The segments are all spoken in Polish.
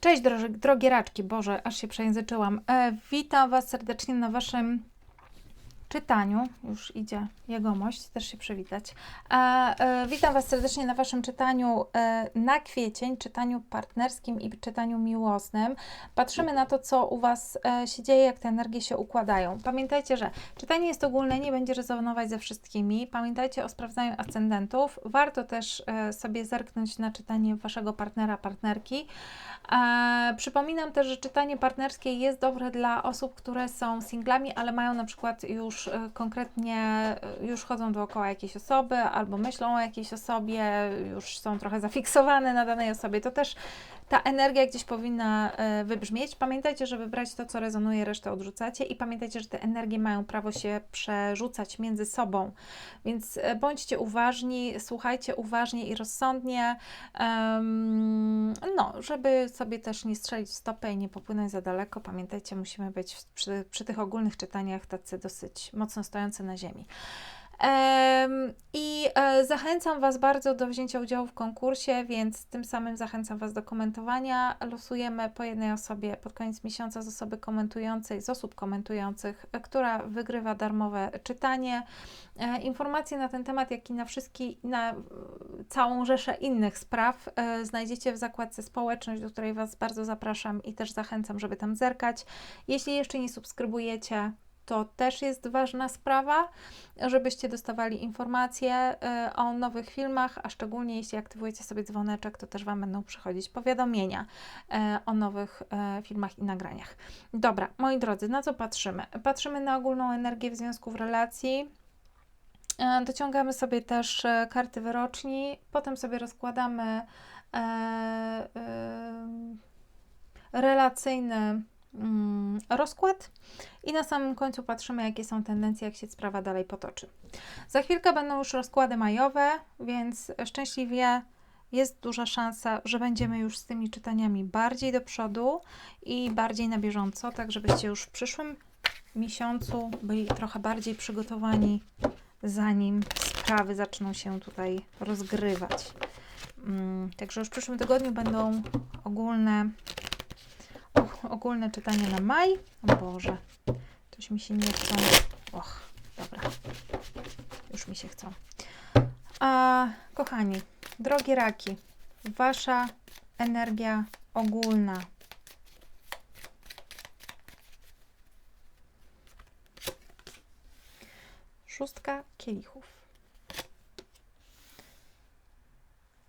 Cześć drogie, drogie raczki, Boże, aż się przejęzyczyłam. E, witam Was serdecznie na Waszym czytaniu. Już idzie jegomość, też się przywitać. E, e, witam Was serdecznie na Waszym czytaniu e, na kwiecień, czytaniu partnerskim i czytaniu miłosnym. Patrzymy na to, co u Was e, się dzieje, jak te energie się układają. Pamiętajcie, że czytanie jest ogólne, nie będzie rezonować ze wszystkimi. Pamiętajcie o sprawdzaniu ascendentów. Warto też e, sobie zerknąć na czytanie Waszego partnera, partnerki. E, przypominam też, że czytanie partnerskie jest dobre dla osób, które są singlami, ale mają na przykład już e, konkretnie, e, już chodzą dookoła jakiejś osoby, albo myślą o jakiejś osobie, już są trochę zafiksowane na danej osobie. To też ta energia gdzieś powinna e, wybrzmieć. Pamiętajcie, żeby brać to, co rezonuje, resztę odrzucacie i pamiętajcie, że te energie mają prawo się przerzucać między sobą. Więc bądźcie uważni, słuchajcie uważnie i rozsądnie, em, no, żeby sobie też nie strzelić w stopę i nie popłynąć za daleko. Pamiętajcie, musimy być przy, przy tych ogólnych czytaniach tacy dosyć mocno stojący na ziemi. Em, I e, zachęcam Was bardzo do wzięcia udziału w konkursie, więc tym samym zachęcam Was do komentowania. Losujemy po jednej osobie pod koniec miesiąca z osoby komentującej, z osób komentujących, e, która wygrywa darmowe czytanie. E, Informacje na ten temat, jak i na wszystkie, na całą rzeszę innych spraw znajdziecie w zakładce społeczność, do której Was bardzo zapraszam i też zachęcam, żeby tam zerkać. Jeśli jeszcze nie subskrybujecie, to też jest ważna sprawa, żebyście dostawali informacje e, o nowych filmach, a szczególnie jeśli aktywujecie sobie dzwoneczek, to też Wam będą przychodzić powiadomienia e, o nowych e, filmach i nagraniach. Dobra, moi drodzy, na co patrzymy? Patrzymy na ogólną energię w związku w relacji. Dociągamy sobie też karty wyroczni, potem sobie rozkładamy e, e, relacyjny mm, rozkład i na samym końcu patrzymy, jakie są tendencje, jak się sprawa dalej potoczy. Za chwilkę będą już rozkłady majowe, więc szczęśliwie jest duża szansa, że będziemy już z tymi czytaniami bardziej do przodu i bardziej na bieżąco, tak żebyście już w przyszłym miesiącu byli trochę bardziej przygotowani, zanim sprawy zaczną się tutaj rozgrywać. Mm, Także już w przyszłym tygodniu będą ogólne ogólne czytanie na maj. O Boże, coś mi się nie chcą. Och, dobra. Już mi się chcą. A, kochani, drogie raki, wasza energia ogólna. Szóstka kielichów.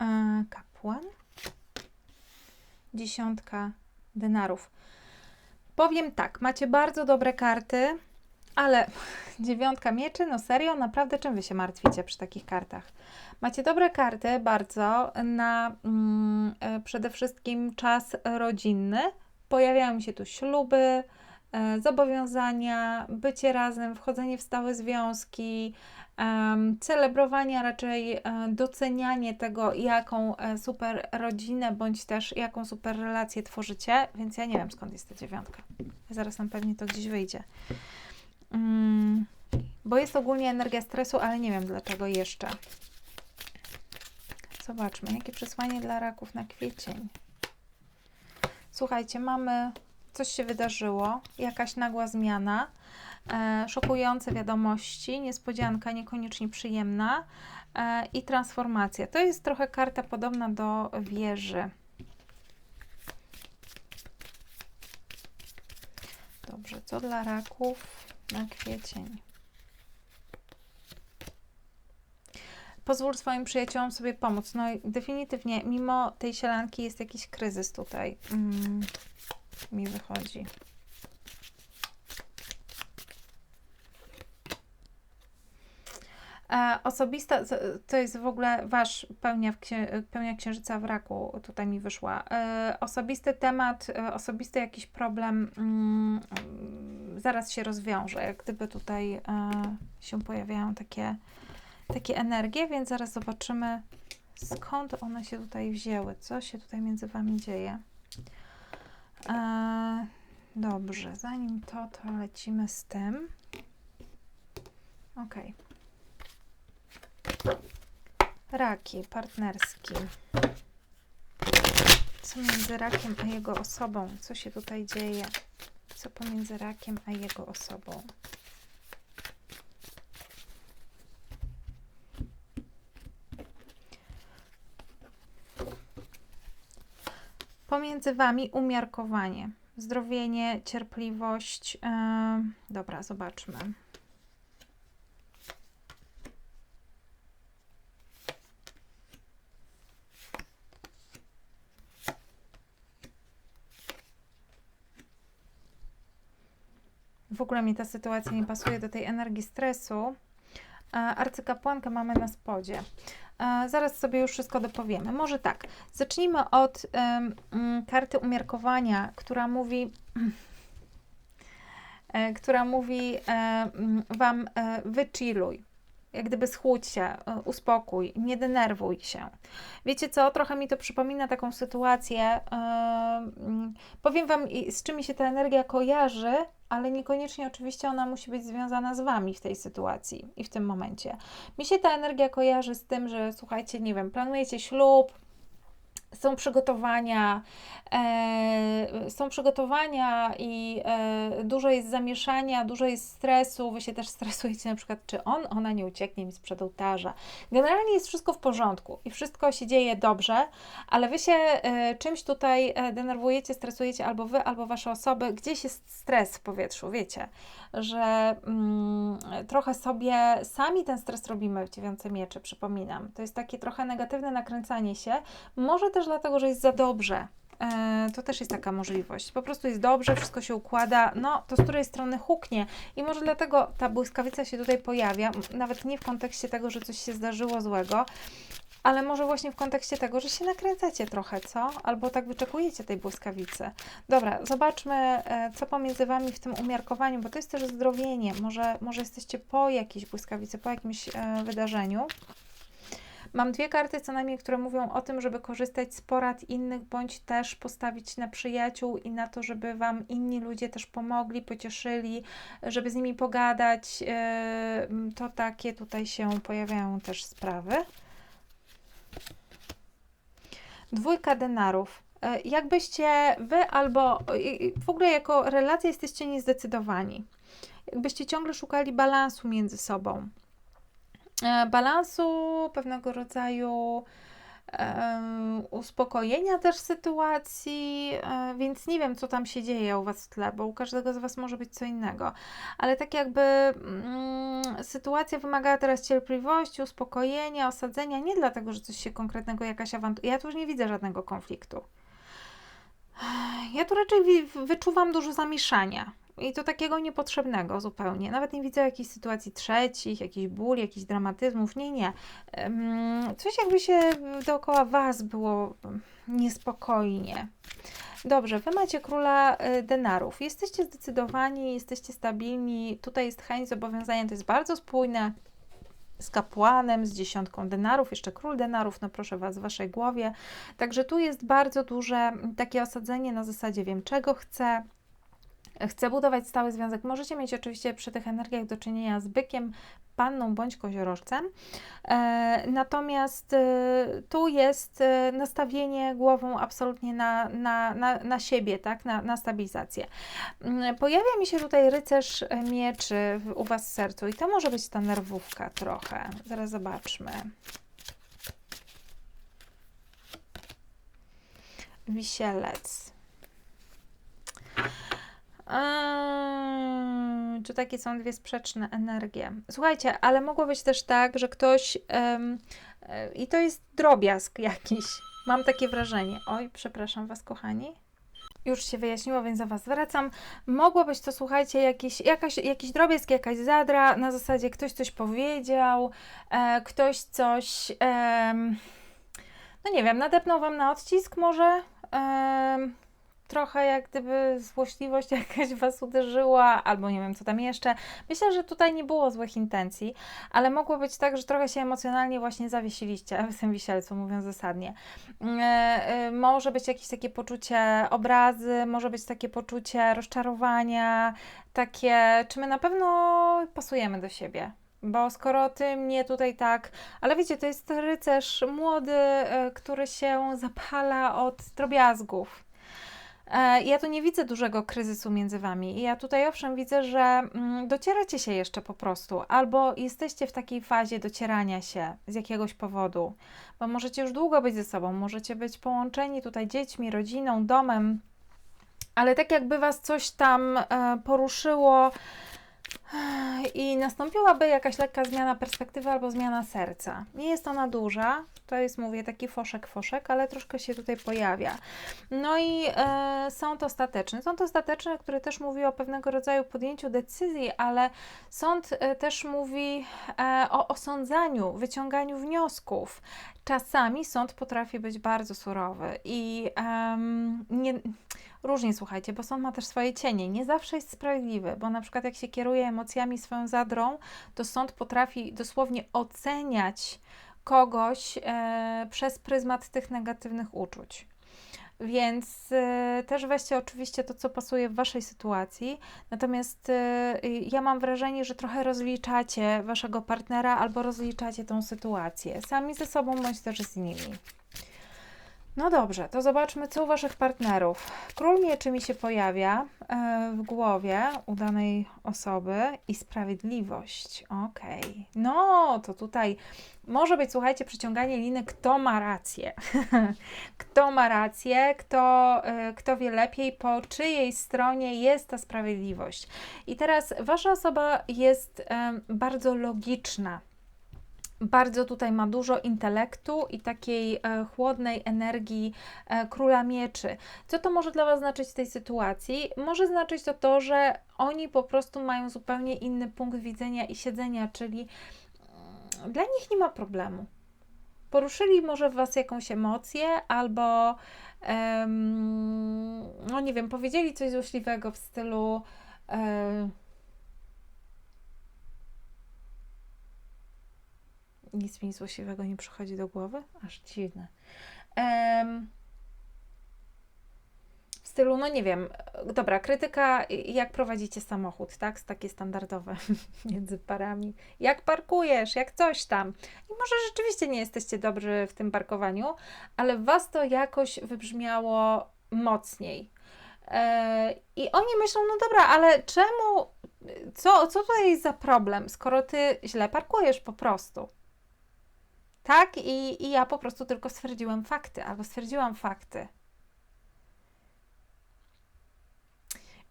E, kapłan. Dziesiątka denarów. Powiem tak, macie bardzo dobre karty, ale dziewiątka mieczy, no serio, naprawdę czym wy się martwicie przy takich kartach? Macie dobre karty bardzo na mm, e, przede wszystkim czas rodzinny. Pojawiają się tu śluby, zobowiązania, bycie razem, wchodzenie w stałe związki, celebrowanie, raczej e, docenianie tego, jaką e, super rodzinę bądź też jaką super relację tworzycie, więc ja nie wiem skąd jest ta dziewiątka. Zaraz nam pewnie to gdzieś wyjdzie. Mm, bo jest ogólnie energia stresu, ale nie wiem dlaczego jeszcze. Zobaczmy, jakie przesłanie dla raków na kwiecień. Słuchajcie, mamy coś się wydarzyło, jakaś nagła zmiana, e, szokujące wiadomości, niespodzianka niekoniecznie przyjemna e, i transformacja. To jest trochę karta podobna do wieży. Dobrze, co dla raków na kwiecień? Pozwól swoim przyjaciołom sobie pomóc. No definitywnie, mimo tej sielanki jest jakiś kryzys tutaj. Mm, mi wychodzi. E, osobista, to jest w ogóle wasz pełnia, pełnia księżyca w raku, tutaj mi wyszła. E, osobisty temat, e, osobisty jakiś problem mm, zaraz się rozwiąże, jak gdyby tutaj e, się pojawiają takie, takie energie, więc zaraz zobaczymy skąd one się tutaj wzięły, co się tutaj między wami dzieje. Dobrze, zanim to, to lecimy z tym. Okej. Raki, partnerski. Co między rakiem a jego osobą? Co się tutaj dzieje? Co pomiędzy rakiem a jego osobą? Pomiędzy Wami umiarkowanie, zdrowienie, cierpliwość. Yy, dobra, zobaczmy. W ogóle mi ta sytuacja nie pasuje do tej energii stresu. E, Arcykapłankę mamy na spodzie. Zaraz sobie już wszystko dopowiemy. Może tak, zacznijmy od mm, karty umiarkowania, która mówi, e, która mówi mm, Wam wychilluj, jak gdyby schłódź się, e, uspokój, nie denerwuj się. Wiecie co, trochę mi to przypomina taką sytuację, mm, powiem Wam z czym mi się ta energia kojarzy, ale niekoniecznie oczywiście ona musi być związana z Wami w tej sytuacji i w tym momencie. Mi się ta energia kojarzy z tym, że słuchajcie, nie wiem, planujecie ślub, są przygotowania, e, są przygotowania i e, dużo jest zamieszania, dużo jest stresu, wy się też stresujecie na przykład, czy on, ona nie ucieknie mi sprzed ołtarza. Generalnie jest wszystko w porządku i wszystko się dzieje dobrze, ale wy się e, czymś tutaj e, denerwujecie, stresujecie albo wy, albo wasze osoby, gdzieś jest stres w powietrzu, wiecie, że mm, trochę sobie sami ten stres robimy w dziewiątce mieczy, przypominam. To jest takie trochę negatywne nakręcanie się, może też dlatego, że jest za dobrze. E, To też jest taka możliwość. Po prostu jest dobrze, wszystko się układa, no to z której strony huknie. I może dlatego ta błyskawica się tutaj pojawia, nawet nie w kontekście tego, że coś się zdarzyło złego, ale może właśnie w kontekście tego, że się nakręcacie trochę, co? Albo tak wyczekujecie tej błyskawicy. Dobra, zobaczmy, e, co pomiędzy Wami w tym umiarkowaniu, bo to jest też zdrowienie. Może, może jesteście po jakiejś błyskawicy, po jakimś e, wydarzeniu. Mam dwie karty co najmniej, które mówią o tym, żeby korzystać z porad innych, bądź też postawić na przyjaciół i na to, żeby Wam inni ludzie też pomogli, pocieszyli, żeby z nimi pogadać. E, To takie tutaj się pojawiają też sprawy. Dwójka denarów. E, Jakbyście wy albo i w ogóle jako relacja jesteście niezdecydowani. Jakbyście ciągle szukali balansu między sobą. E, Balansu, pewnego rodzaju uspokojenia też sytuacji, e, więc nie wiem, co tam się dzieje u Was w tle, bo u każdego z Was może być co innego. Ale tak jakby mm, sytuacja wymagała teraz cierpliwości, uspokojenia, osadzenia, nie dlatego, że coś się konkretnego, jakaś awantura. Ja tu już nie widzę żadnego konfliktu. Ja tu raczej wyczuwam dużo zamieszania. I to takiego niepotrzebnego zupełnie. Nawet nie widzę jakichś sytuacji trzecich, jakichś ból, jakichś dramatyzmów. Nie, nie. Coś jakby się dookoła Was było mm, niespokojnie. Dobrze, Wy macie króla y, denarów. Jesteście zdecydowani, jesteście stabilni. Tutaj jest chęć zobowiązania, to jest bardzo spójne z kapłanem, z dziesiątką denarów, jeszcze król denarów, no proszę Was, w Waszej głowie. Także tu jest bardzo duże mm, takie osadzenie na zasadzie wiem czego chcę, chcę budować stały związek. Możecie mieć oczywiście przy tych energiach do czynienia z bykiem, panną bądź koziorożcem. E, natomiast e, tu jest e, nastawienie głową absolutnie na, na, na, na siebie, tak? na, na stabilizację. Mm, Pojawia mi się tutaj rycerz mieczy u Was w sercu i to może być ta nerwówka trochę. Zaraz zobaczmy. Wisielec. Eee, Czy takie są dwie sprzeczne energie? Słuchajcie, ale mogło być też tak, że ktoś. e, I to jest drobiazg jakiś. Mam takie wrażenie. Oj, przepraszam Was, kochani. Już się wyjaśniło, więc za Was wracam. Mogło być to, słuchajcie, jakiś, jakaś, jakiś drobiazg, jakaś zadra, na zasadzie ktoś coś powiedział, e, ktoś coś, em, no nie wiem, nadepnął Wam na odcisk może, em, trochę jak gdyby złośliwość jakaś Was uderzyła, albo nie wiem, co tam jeszcze. Myślę, że tutaj nie było złych intencji, ale mogło być tak, że trochę się emocjonalnie właśnie zawiesiliście w tym wisielcu, mówiąc zasadnie. E, e, Może być jakieś takie poczucie obrazy, może być takie poczucie rozczarowania, takie, czy my na pewno pasujemy do siebie. Bo skoro ty mnie tutaj tak, ale wiecie, to jest rycerz młody, e, który się zapala od drobiazgów. E, Ja tu nie widzę dużego kryzysu między wami. Ja tutaj owszem widzę, że mm, docieracie się jeszcze po prostu, albo jesteście w takiej fazie docierania się z jakiegoś powodu, bo możecie już długo być ze sobą, możecie być połączeni tutaj dziećmi, rodziną, domem, ale tak jakby was coś tam e, poruszyło i nastąpiłaby jakaś lekka zmiana perspektywy albo zmiana serca. Nie jest ona duża, to jest, mówię, taki foszek, foszek, ale troszkę się tutaj pojawia. No i e, sąd ostateczny. Sąd ostateczny, który też mówi o pewnego rodzaju podjęciu decyzji, ale sąd e, też mówi e, o osądzaniu, wyciąganiu wniosków. Czasami sąd potrafi być bardzo surowy i em, nie, różnie słuchajcie, bo sąd ma też swoje cienie. Nie zawsze jest sprawiedliwy, bo na przykład jak się kieruje emocjami swoją zadrą, to sąd potrafi dosłownie oceniać kogoś e, przez pryzmat tych negatywnych uczuć. Więc e, też weźcie oczywiście to, co pasuje w Waszej sytuacji. Natomiast e, ja mam wrażenie, że trochę rozliczacie Waszego partnera albo rozliczacie tą sytuację sami ze sobą bądź też z nimi. No dobrze, to zobaczmy, co u Waszych partnerów. Król mieczy mi się pojawia e, w głowie u danej osoby i sprawiedliwość. Okej. No, to tutaj może być, słuchajcie, przyciąganie liny, kto ma rację. kto ma rację, kto, e, kto wie lepiej, po czyjej stronie jest ta sprawiedliwość. I teraz Wasza osoba jest bardzo logiczna bardzo tutaj ma dużo intelektu i takiej e, chłodnej energii e, króla mieczy. Co to może dla Was znaczyć w tej sytuacji? Może znaczyć to to, że oni po prostu mają zupełnie inny punkt widzenia i siedzenia, czyli mm, dla nich nie ma problemu. Poruszyli może w Was jakąś emocję, albo no nie wiem, powiedzieli coś złośliwego w stylu. E, Nic mi złośliwego nie przychodzi do głowy? Aż dziwne. Em, w stylu, no nie wiem, dobra, krytyka, jak prowadzicie samochód, tak? Takie standardowe między parami. Jak parkujesz, jak coś tam. I może rzeczywiście nie jesteście dobrzy w tym parkowaniu, ale was to jakoś wybrzmiało mocniej. E, I oni myślą, no dobra, ale czemu, co, co tutaj jest za problem, skoro ty źle parkujesz po prostu? Tak? I, I ja po prostu tylko stwierdziłem fakty, albo stwierdziłam fakty.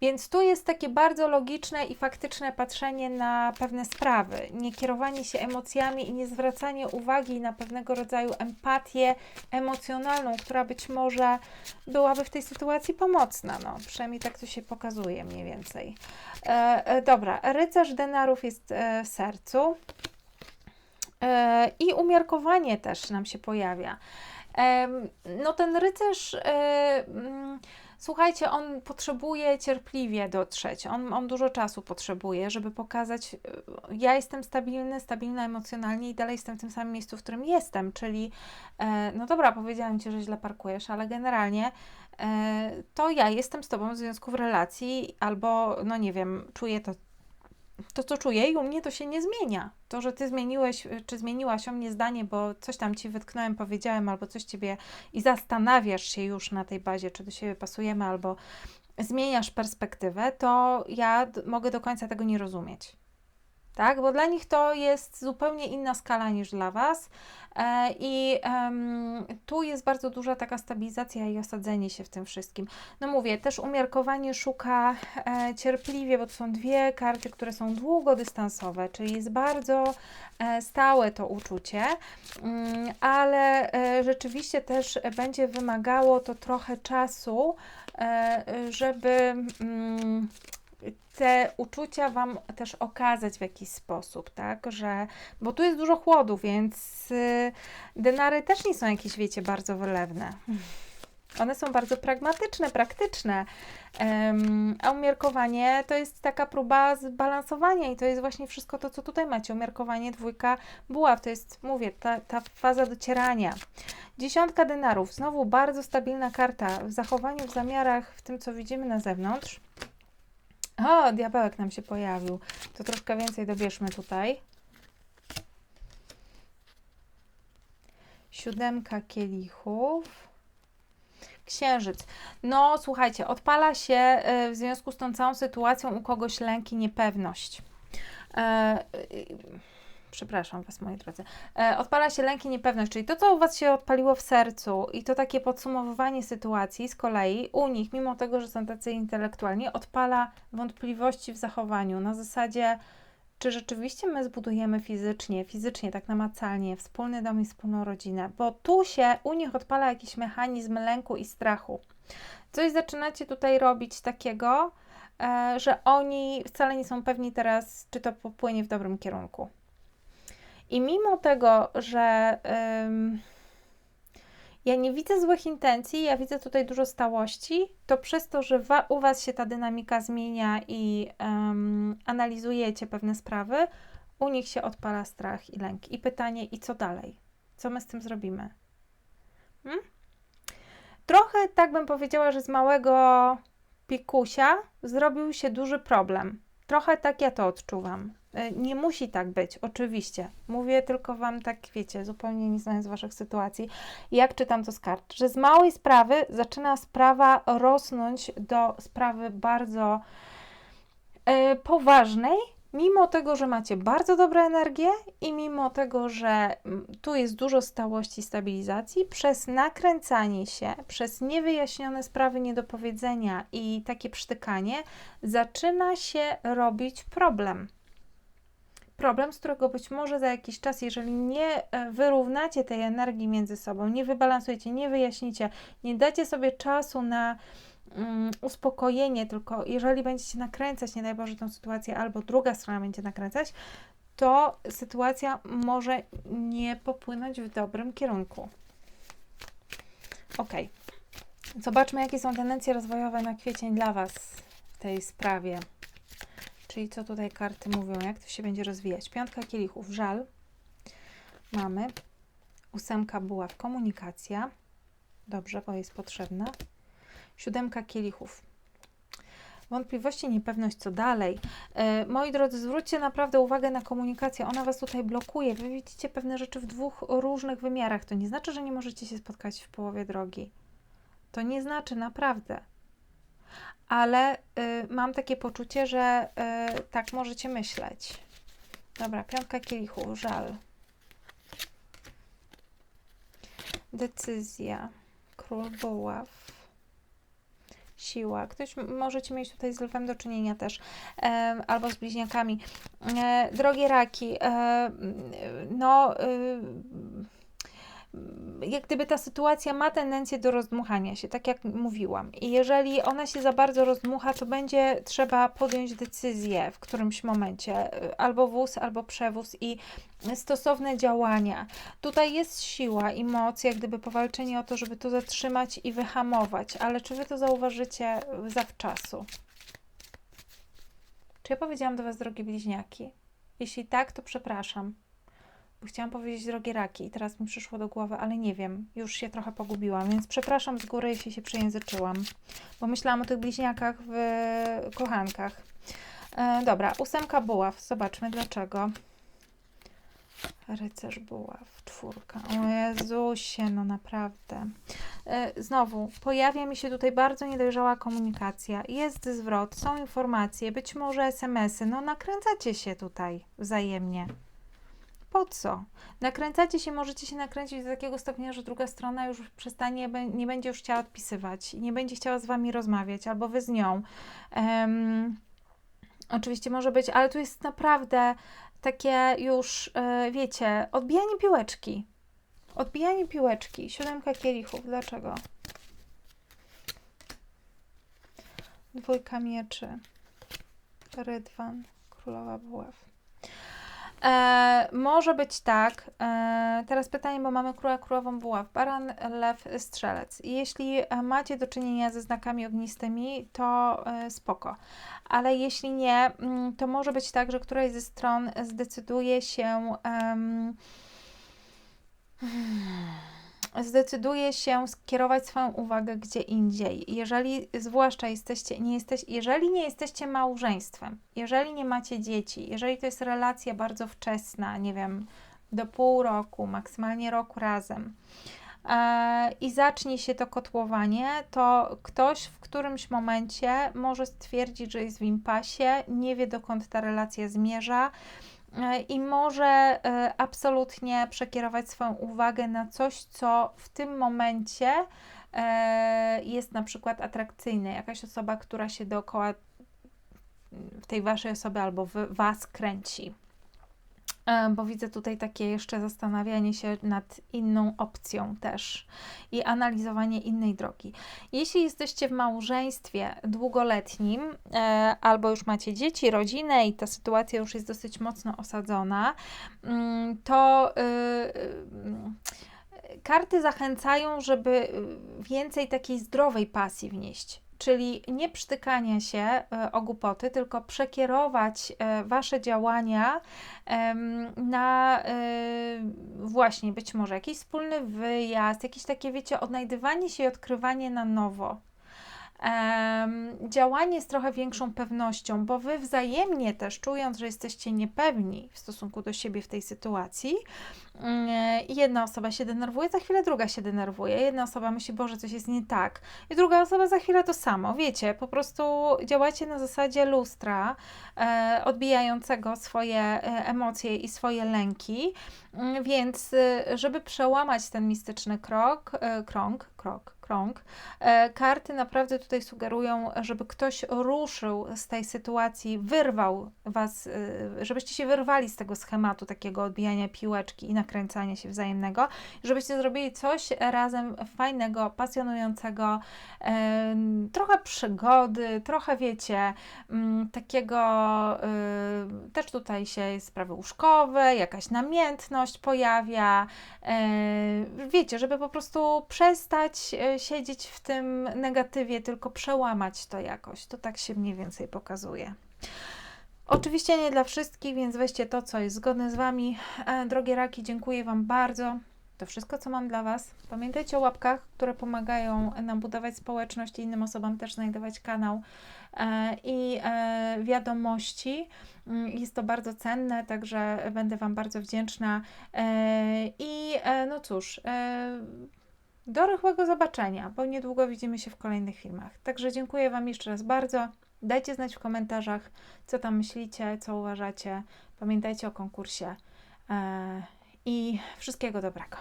Więc tu jest takie bardzo logiczne i faktyczne patrzenie na pewne sprawy, nie kierowanie się emocjami i nie zwracanie uwagi na pewnego rodzaju empatię emocjonalną, która być może byłaby w tej sytuacji pomocna. No, przynajmniej tak to się pokazuje mniej więcej. E, e, dobra, rycerz denarów jest e, w sercu. E, I umiarkowanie też nam się pojawia. No ten rycerz, e, mm, słuchajcie, on potrzebuje cierpliwie dotrzeć. On, on dużo czasu potrzebuje, żeby pokazać, e, ja jestem stabilny, stabilna emocjonalnie i dalej jestem w tym samym miejscu, w którym jestem. Czyli, no dobra, powiedziałam Ci, że źle parkujesz, ale generalnie to ja jestem z Tobą w związku w relacji, albo, no nie wiem, czuję to to, co czuję i u mnie to się nie zmienia. To, że ty zmieniłeś, czy zmieniłaś o mnie zdanie, bo coś tam ci wytknąłem, powiedziałem, albo coś ciebie i zastanawiasz się już na tej bazie, czy do siebie pasujemy, albo zmieniasz perspektywę, to ja mogę do końca tego nie rozumieć tak? Bo dla nich to jest zupełnie inna skala niż dla Was. E, I tu jest bardzo duża taka stabilizacja i osadzenie się w tym wszystkim. No mówię, też umiarkowanie szuka e, cierpliwie, bo to są dwie karty, które są długodystansowe, czyli jest bardzo e, stałe to uczucie, mm, ale rzeczywiście też będzie wymagało to trochę czasu, żeby mm, te uczucia Wam też okazać w jakiś sposób, tak, że, bo tu jest dużo chłodu, więc y, denary też nie są jakieś, wiecie, bardzo wylewne. One są bardzo pragmatyczne, praktyczne, um, a umiarkowanie to jest taka próba zbalansowania i to jest właśnie wszystko to, co tutaj macie. Umiarkowanie dwójka buław, to jest, mówię, ta, ta faza docierania. Dziesiątka denarów, znowu bardzo stabilna karta w zachowaniu, w zamiarach, w tym, co widzimy na zewnątrz. O, diabełek nam się pojawił. To troszkę więcej dobierzmy tutaj. Siódemka kielichów. Księżyc. No, słuchajcie, odpala się y, w związku z tą całą sytuacją u kogoś lęki, niepewność. E, y, przepraszam Was, moi drodzy. E, odpala się lęk i niepewność, czyli to, co u Was się odpaliło w sercu i to takie podsumowywanie sytuacji z kolei u nich, mimo tego, że są tacy intelektualni, odpala wątpliwości w zachowaniu na zasadzie czy rzeczywiście my zbudujemy fizycznie, fizycznie, tak namacalnie, wspólny dom i wspólną rodzinę, bo tu się u nich odpala jakiś mechanizm lęku i strachu. Coś zaczynacie tutaj robić takiego, e, że oni wcale nie są pewni teraz, czy to popłynie w dobrym kierunku. I mimo tego, że. Ja nie widzę złych intencji, ja widzę tutaj dużo stałości, to przez to, że wa u Was się ta dynamika zmienia i um, analizujecie pewne sprawy, u nich się odpala strach i lęk. I pytanie, i co dalej? Co my z tym zrobimy? Hmm? Trochę tak bym powiedziała, że z małego pikusia zrobił się duży problem. Trochę tak ja to odczuwam. E, nie musi tak być, oczywiście. Mówię tylko Wam tak, wiecie, zupełnie nie znając Waszych sytuacji, jak czytam to z kart, że z małej sprawy zaczyna sprawa rosnąć do sprawy bardzo yy, poważnej, mimo tego, że macie bardzo dobrą energię i mimo tego, że mm, tu jest dużo stałości, stabilizacji, przez nakręcanie się, przez niewyjaśnione sprawy niedopowiedzenia i takie przytykanie, zaczyna się robić problem. Problem, z którego być może za jakiś czas, jeżeli nie e, wyrównacie tej energii między sobą, nie wybalansujecie, nie wyjaśnicie, nie dacie sobie czasu na um, uspokojenie, tylko jeżeli będziecie nakręcać, nie daj Boże, tą sytuację, albo druga strona będzie nakręcać, to sytuacja może nie popłynąć w dobrym kierunku. Ok. Zobaczmy, jakie są tendencje rozwojowe na kwiecień dla Was w tej sprawie. Czyli co tutaj karty mówią, jak to się będzie rozwijać. Piątka kielichów, żal. Mamy. Ósemka buław, komunikacja. Dobrze, bo jest potrzebna. Siódemka kielichów. Wątpliwości, niepewność, co dalej. E, moi drodzy, zwróćcie naprawdę uwagę na komunikację. Ona Was tutaj blokuje. Wy widzicie pewne rzeczy w dwóch różnych wymiarach. To nie znaczy, że nie możecie się spotkać w połowie drogi. To nie znaczy naprawdę ale y, mam takie poczucie, że y, tak możecie myśleć. Dobra, piątka kielichu, żal. Decyzja. Król buław. Siła. Ktoś możecie mieć tutaj z lwem do czynienia też, albo z bliźniakami. E, drogie raki, e, no y, jak gdyby ta sytuacja ma tendencję do rozdmuchania się, tak jak mówiłam. I jeżeli ona się za bardzo rozdmucha, to będzie trzeba podjąć decyzję w którymś momencie, albo wóz, albo przewóz i stosowne działania. Tutaj jest siła i moc, jak gdyby powalczenie o to, żeby to zatrzymać i wyhamować, ale czy wy to zauważycie zawczasu? Czy ja powiedziałam do Was, drogie bliźniaki? Jeśli tak, to przepraszam chciałam powiedzieć drogie raki i teraz mi przyszło do głowy, ale nie wiem, już się trochę pogubiłam, więc przepraszam z góry, jeśli się przejęzyczyłam, bo myślałam o tych bliźniakach w kochankach. E, dobra, ósemka buław, zobaczmy dlaczego. Rycerz buław, czwórka. O Jezusie, no naprawdę. E, znowu, pojawia mi się tutaj bardzo niedojrzała komunikacja. Jest zwrot, są informacje, być może SMS-y. No nakręcacie się tutaj wzajemnie po co? Nakręcacie się, możecie się nakręcić do takiego stopnia, że druga strona już przestanie, nie będzie już chciała odpisywać, nie będzie chciała z wami rozmawiać, albo wy z nią. Um, oczywiście może być, ale tu jest naprawdę takie już, yy, wiecie, odbijanie piłeczki. Odbijanie piłeczki. Siódemka kielichów. Dlaczego? Dwójka mieczy. Rydwan. Królowa buław. E, może być tak. E, teraz pytanie, bo mamy króla, królową buław, baran, lew, strzelec. Jeśli macie do czynienia ze znakami ognistymi, to e, spoko. Ale jeśli nie, mm, to może być tak, że któraś ze stron zdecyduje się. Um, zdecyduje się skierować swoją uwagę gdzie indziej. Jeżeli, zwłaszcza jesteście, nie jesteś, jeżeli nie jesteście małżeństwem, jeżeli nie macie dzieci, jeżeli to jest relacja bardzo wczesna, nie wiem, do pół roku, maksymalnie rok razem e, i zacznie się to kotłowanie, to ktoś w którymś momencie może stwierdzić, że jest w impasie, nie wie dokąd ta relacja zmierza i może e, absolutnie przekierować swoją uwagę na coś, co w tym momencie e, jest na przykład atrakcyjne. Jakaś osoba, która się dookoła w tej waszej osoby albo w was kręci. Bo widzę tutaj takie jeszcze zastanawianie się nad inną opcją też i analizowanie innej drogi. Jeśli jesteście w małżeństwie długoletnim e, albo już macie dzieci, rodzinę i ta sytuacja już jest dosyć mocno osadzona, mm, to y, y, karty zachęcają, żeby y, więcej takiej zdrowej pasji wnieść. Czyli nie przytykania się e, o głupoty, tylko przekierować e, wasze działania na e, właśnie być może jakiś wspólny wyjazd, jakieś takie, wiecie, odnajdywanie się i odkrywanie na nowo. Działanie z trochę większą pewnością, bo wy wzajemnie też czując, że jesteście niepewni w stosunku do siebie w tej sytuacji, mm, jedna osoba się denerwuje, za chwilę druga się denerwuje, jedna osoba myśli, Boże, coś jest nie tak, i druga osoba za chwilę to samo. Wiecie, po prostu działacie na zasadzie lustra, e, odbijającego swoje e, emocje i swoje lęki, Mm, więc e, żeby przełamać ten mistyczny krok, e, krąg, krok, krąg, e, karty naprawdę tutaj sugerują, żeby ktoś ruszył z tej sytuacji, wyrwał was, e, żebyście się wyrwali z tego schematu takiego odbijania piłeczki i nakręcania się wzajemnego, żebyście zrobili coś razem fajnego, pasjonującego, trochę przygody, trochę wiecie, mm, takiego e, też tutaj się sprawy łóżkowe, jakaś namiętność pojawia, e, wiecie, żeby po prostu przestać e, siedzieć w tym negatywie, tylko przełamać to jakoś. To tak się mniej więcej pokazuje. Oczywiście nie dla wszystkich, więc weźcie to, co jest zgodne z Wami. E, Drogie raki, dziękuję Wam bardzo. To wszystko, co mam dla Was. Pamiętajcie o łapkach, które pomagają nam budować społeczność i innym osobom też znajdować kanał e, i e, wiadomości. Mm, Jest to bardzo cenne, także będę Wam bardzo wdzięczna. I no cóż, do rychłego zobaczenia, bo niedługo widzimy się w kolejnych filmach. Także dziękuję Wam jeszcze raz bardzo. Dajcie znać w komentarzach, co tam myślicie, co uważacie. Pamiętajcie o konkursie e, i wszystkiego dobrego.